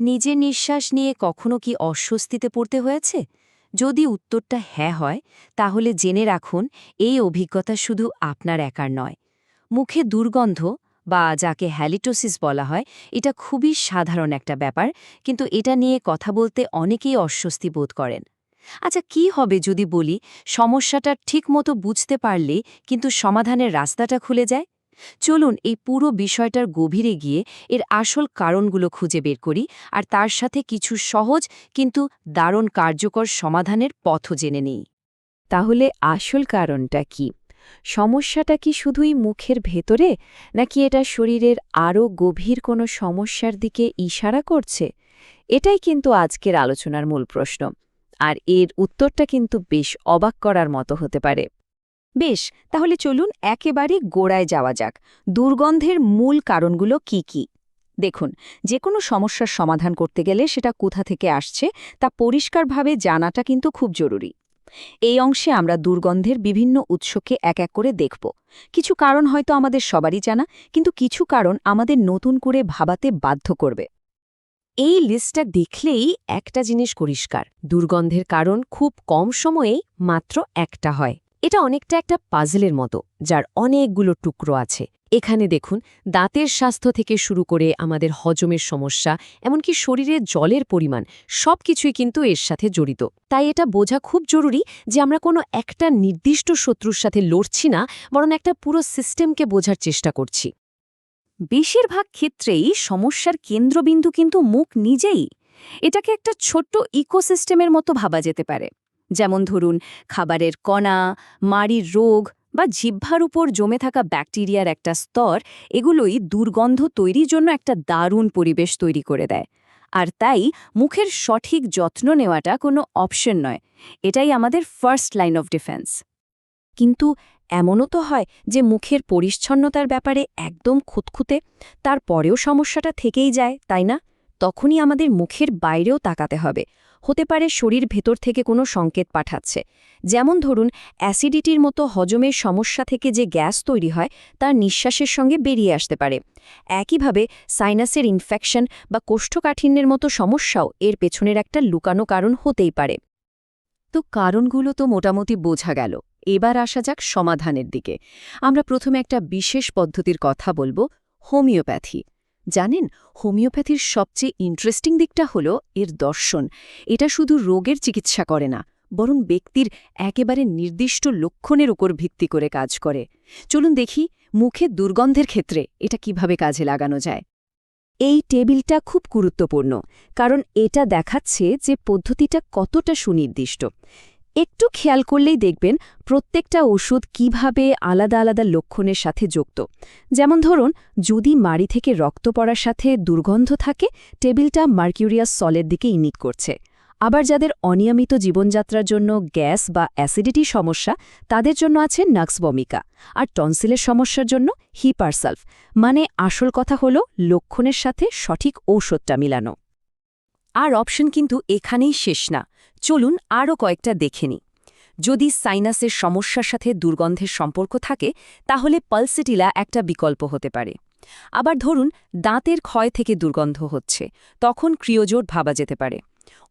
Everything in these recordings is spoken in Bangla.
নিজের নিঃশ্বাস নিয়ে কখনো কি অস্বস্তিতে পড়তে হয়েছে? যদি উত্তরটা হ্যাঁ হয়, তাহলে জেনে রাখুন, এই অভিজ্ঞতা শুধু আপনার একার নয়। মুখে দুর্গন্ধ বা যাকে হ্যালিটোসিস বলা হয়, এটা খুবই সাধারণ একটা ব্যাপার, কিন্তু এটা নিয়ে কথা বলতে অনেকেই অস্বস্তি বোধ করেন। আচ্ছা কি হবে যদি বলি, সমস্যাটা ঠিকমতো বুঝতে পারলে কিন্তু সমাধানের রাস্তাটা খুলে যায়? চলুন এই পুরো বিষয়টার গভীরে গিয়ে এর আসল কারণগুলো খুঁজে বের করি আর তার সাথে কিছু সহজ কিন্তু দারুণ কার্যকর সমাধানের পথও জেনে নিই। তাহলে আসল কারণটা কি? সমস্যাটা কি শুধুই মুখের ভেতরে? নাকি এটা শরীরের আরও গভীর কোনো সমস্যার দিকে ইশারা করছে? এটাই কিন্তু আজকের আলোচনার মূল প্রশ্ন। আর এর উত্তরটা কিন্তু বেশ অবাক করার মতো হতে পারে। বেশ, তাহলে চলুন একেবারে গোড়ায় যাওয়া যাক। দুর্গন্ধের মূল কারণগুলো কি কি? দেখুন যে কোনো সমস্যার সমাধান করতে গেলে সেটা কোথা থেকে আসছে তা পরিষ্কারভাবে জানাটা কিন্তু খুব জরুরি। এই অংশে আমরা দুর্গন্ধের বিভিন্ন উৎসকে এক এক করে দেখব। কিছু কারণ হয়তো আমাদের সবারই জানা, কিন্তু কিছু কারণ আমাদের নতুন করে ভাবাতে বাধ্য করবে। এই লিস্টটা দেখলেই একটা জিনিস পরিষ্কার, দুর্গন্ধের কারণ খুব কম সময়েই মাত্র একটা হয়। এটা অনেকটা একটা পাজলের মতো, যার অনেকগুলো টুকরো আছে। এখানে দেখুন, দাঁতের স্বাস্থ্য থেকে শুরু করে আমাদের হজমের সমস্যা, এমনকি শরীরে জলের পরিমাণ সব কিছুই কিন্তু এর সাথে জড়িত। তাই এটা বোঝা খুব জরুরি যে আমরা কোনো একটা নির্দিষ্ট শত্রুর সাথে লড়ছি না, বরং একটা পুরো সিস্টেমকে বোঝার চেষ্টা করছি। বেশিরভাগ ক্ষেত্রেই সমস্যার কেন্দ্রবিন্দু কিন্তু মুখ নিজেই। এটাকে একটা ছোট্ট ইকোসিস্টেমের মতো ভাবা যেতে পারে। যেমন ধরুন, খাবারের কণা, মাড়ির রোগ বা জিহ্বার উপর জমে থাকা ব্যাকটেরিয়ার একটা স্তর, এগুলোই দুর্গন্ধ তৈরির জন্য একটা দারুণ পরিবেশ তৈরি করে দেয়। আর তাই মুখের সঠিক যত্ন নেওয়াটা কোনো অপশন নয়। এটাই আমাদের ফার্স্ট লাইন অফ ডিফেন্স কিন্তু এমনও তো হয় যে মুখের পরিচ্ছন্নতার ব্যাপারে একদম খুঁতখুঁতে তারপরেও সমস্যাটা থেকেই যায়, তাই না? তখনই আমাদের মুখের বাইরেও তাকাতে হবে। হতে পারে শরীর ভেতর থেকে কোনো সংকেত পাঠাচ্ছে। যেমন ধরুন, অ্যাসিডিটির মতো হজমের সমস্যা থেকে যে গ্যাস তৈরি হয়, তার নিঃশ্বাসের সঙ্গে বেরিয়ে আসতে পারে। একইভাবে, সাইনাসের ইনফেকশন বা কোষ্ঠকাঠিন্যের মতো সমস্যাও এর পেছনের একটা লুকানো কারণ হতেই পারে। তো কারণগুলো তো মোটামুটি বোঝা গেল। এবার আসা যাক সমাধানের দিকে। আমরা প্রথমে একটা বিশেষ পদ্ধতির কথা বলব, হোমিওপ্যাথি। জানেন, হোমিওপ্যাথির সবচেয়ে ইন্টারেস্টিং দিকটা হল এর দর্শন। এটা শুধু রোগের চিকিৎসা করে না, বরং ব্যক্তির একেবারে নির্দিষ্ট লক্ষণের উপর ভিত্তি করে কাজ করে। চলুন দেখি মুখে দুর্গন্ধের ক্ষেত্রে এটা কীভাবে কাজে লাগানো যায়। এই টেবিলটা খুব গুরুত্বপূর্ণ, কারণ এটা দেখাচ্ছে যে পদ্ধতিটা কতটা সুনির্দিষ্ট। একটু খেয়াল করলেই দেখবেন প্রত্যেকটা ওষুধ কীভাবে আলাদা আলাদা লক্ষণের সাথে যুক্ত। যেমন ধরুন, যদি মাড়ি থেকে রক্ত পড়ার সাথে দুর্গন্ধ থাকে, টেবিলটা মার্কিউরিয়াস সলের দিকে ইনিট করছে। আবার যাদের অনিয়মিত জীবনযাত্রার জন্য গ্যাস বা অ্যাসিডিটি সমস্যা, তাদের জন্য আছে নাক্সবমিকা আর টনসিলের সমস্যার জন্য হিপারসালফ। মানে আসল কথা হল লক্ষণের সাথে সঠিক ঔষধটা মিলানো। আর অপশন কিন্তু এখানেই শেষ না। চলুন আরও কয়েকটা দেখে নিই। যদি সাইনাসের সমস্যার সাথে দুর্গন্ধের সম্পর্ক থাকে, তাহলে পালসিটিলা একটা বিকল্প হতে পারে। আবার ধরুন, দাঁতের ক্ষয় থেকে দুর্গন্ধ হচ্ছে, তখন ক্রিয়জোট ভাবা যেতে পারে।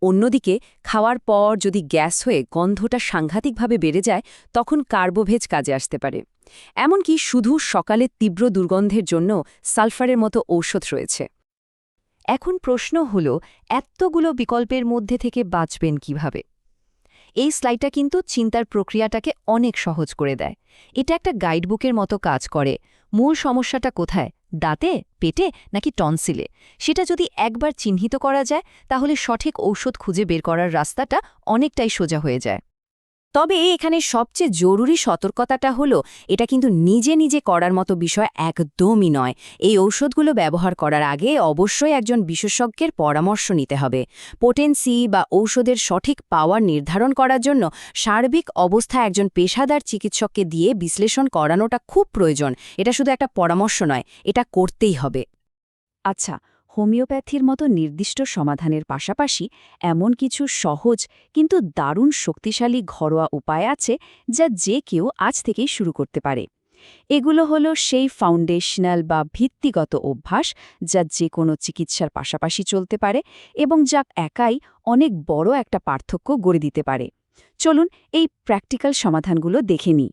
অন্যদিকে, খাওয়ার পর যদি গ্যাস হয়ে গন্ধটা সাংঘাতিকভাবে বেড়ে যায়, তখন কার্বোভেজ কাজে আসতে পারে। এমনকি শুধু সকালে তীব্র দুর্গন্ধের জন্য সালফারের মতো ঔষধ রয়েছে। এখন প্রশ্ন হল, এতগুলো বিকল্পের মধ্যে থেকে বাঁচবেন কীভাবে? এই স্লাইডটা কিন্তু চিন্তার প্রক্রিয়াটাকে অনেক সহজ করে দেয়। এটা একটা গাইডবুকের মতো কাজ করে, মূল সমস্যাটা কোথায়? দাঁতে? পেটে? নাকি টনসিলে? সেটা যদি একবার চিহ্নিত করা যায়, তাহলে সঠিক ঔষধ খুঁজে বের করার রাস্তাটা অনেকটাই সোজা হয়ে যায়। তবে এখানে সবচেয়ে জরুরি সতর্কতাটা হলো, এটা কিন্তু নিজে নিজে করার মতো বিষয় একদমই নয়। এই ঔষধগুলো ব্যবহার করার আগে অবশ্যই একজন বিশেষজ্ঞের পরামর্শ নিতে হবে। পোটেন্সি বা ঔষধের সঠিক পাওয়ার নির্ধারণ করার জন্য সার্বিক অবস্থা একজন পেশাদার চিকিৎসককে দিয়ে বিশ্লেষণ করানোটা খুব প্রয়োজন। এটা শুধু একটা পরামর্শ নয়, এটা করতেই হবে। আচ্ছা হোমিওপ্যাথির মতো নির্দিষ্ট সমাধানের পাশাপাশি এমন কিছু সহজ কিন্তু দারুণ শক্তিশালী ঘরোয়া উপায় আছে যা যে কেউ আজ থেকেই শুরু করতে পারে। এগুলো হলো সেই ফাউন্ডেশনাল বা ভিত্তিগত অভ্যাস যা যে কোনো চিকিৎসার পাশাপাশি চলতে পারে এবং যা একাই অনেক বড় একটা পার্থক্য গড়ে দিতে পারে। চলুন এই প্র্যাকটিক্যাল সমাধানগুলো দেখে নিই।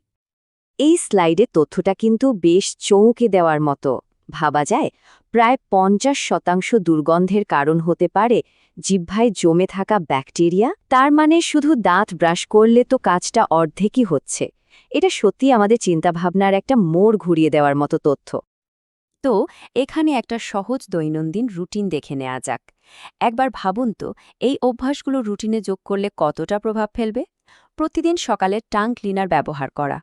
এই স্লাইডে তথ্যটা কিন্তু বেশ চৌকে দেওয়ার মতো। ভাবা যায়, প্রায় পঞ্চাশ শতাংশ দুর্গন্ধের কারণ হতে পারে জিহ্বায় জমে থাকা ব্যাকটেরিয়া। তার মানে শুধু দাঁত ব্রাশ করলে তো কাজটা অর্ধেকই হচ্ছে। এটা সত্যি আমাদের চিন্তাভাবনার একটা মোড় ঘুরিয়ে দেওয়ার মতো তথ্য। তো, এখানে একটা সহজ দৈনন্দিন রুটিন দেখে নেওয়া যাক। একবার ভাবুন তো, এই অভ্যাসগুলো রুটিনে যোগ করলে কতটা প্রভাব ফেলবে? প্রতিদিন সকালে টাং ক্লিনার ব্যবহার করা,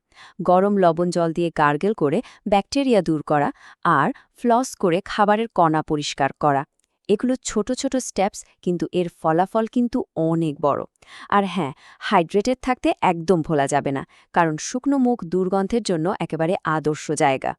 গরম লবণ জল দিয়ে গার্গেল করে ব্যাকটেরিয়া দূর করা আর ফ্লস করে খাবারের কণা পরিষ্কার করা। এগুলো ছোট ছোট স্টেপস, কিন্তু এর ফলাফল কিন্তু অনেক বড়। আর হ্যাঁ হাইড্রেটেড থাকতে একদম ভোলা যাবে না, কারণ শুকনো মুখ দুর্গন্ধের জন্য একেবারে আদর্শ জায়গা।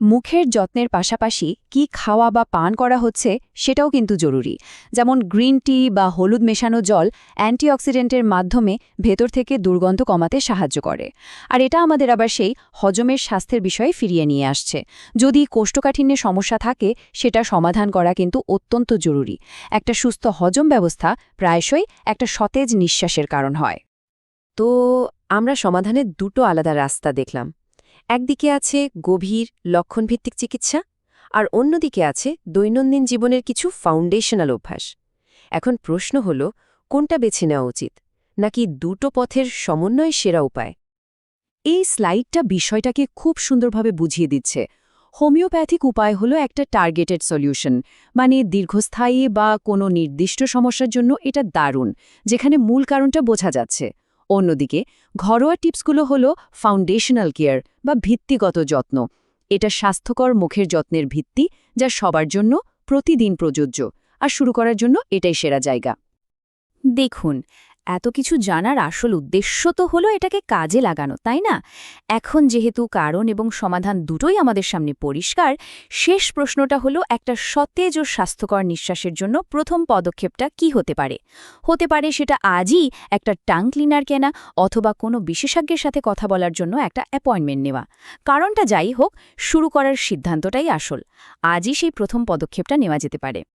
মুখের যত্নের পাশাপাশি কি খাওয়া বা পান করা হচ্ছে সেটাও কিন্তু জরুরি। যেমন গ্রিন টি বা হলুদ মেশানো জল অ্যান্টিঅক্সিডেন্টের মাধ্যমে ভেতর থেকে দুর্গন্ধ কমাতে সাহায্য করে। আর এটা আমাদের আবার সেই হজমের স্বাস্থ্যের বিষয়ে ফিরিয়ে নিয়ে আসছে। যদি কোষ্ঠকাঠিন্যের সমস্যা থাকে, সেটা সমাধান করা কিন্তু অত্যন্ত জরুরি। একটা সুস্থ হজম ব্যবস্থা প্রায়শই একটা সতেজ নিঃশ্বাসের কারণ হয়। তো আমরা সমাধানের দুটো আলাদা রাস্তা দেখলাম। একদিকে আছে গভীর, লক্ষণভিত্তিক চিকিৎসা, আর অন্যদিকে আছে দৈনন্দিন জীবনের কিছু ফাউন্ডেশনাল অভ্যাস। এখন প্রশ্ন হল, কোনটা বেছে নেওয়া উচিত? নাকি দুটো পথের সমন্বয় সেরা উপায়? এই স্লাইডটা বিষয়টাকে খুব সুন্দরভাবে বুঝিয়ে দিচ্ছে। হোমিওপ্যাথিক উপায় হলো একটা টার্গেটেড সলিউশন মানে দীর্ঘস্থায়ী বা কোনো নির্দিষ্ট সমস্যার জন্য এটা দারুণ, যেখানে মূল কারণটা বোঝা যাচ্ছে। অন্যদিকে, ঘরোয়া টিপসগুলো হল ফাউন্ডেশনাল কেয়ার বা ভিত্তিগত যত্ন। এটা স্বাস্থ্যকর মুখের যত্নের ভিত্তি যা সবার জন্য প্রতিদিন প্রযোজ্য। আর শুরু করার জন্য এটাই সেরা জায়গা। দেখুন এত কিছু জানার আসল উদ্দেশ্য তো হলো এটাকে কাজে লাগানো, তাই না? এখন যেহেতু কারণ এবং সমাধান দুটোই আমাদের সামনে পরিষ্কার, শেষ প্রশ্নটা হলো একটা সতেজ ও স্বাস্থ্যকর নিঃশ্বাসের জন্য প্রথম পদক্ষেপটা কি হতে পারে? হতে পারে সেটা আজই একটা টাং ক্লিনার কেনা অথবা কোনো বিশেষজ্ঞের সাথে কথা বলার জন্য একটা অ্যাপয়েন্টমেন্ট নেওয়া। কারণটা যাই হোক, শুরু করার সিদ্ধান্তটাই আসল। আজই সেই প্রথম পদক্ষেপটা নেওয়া যেতে পারে।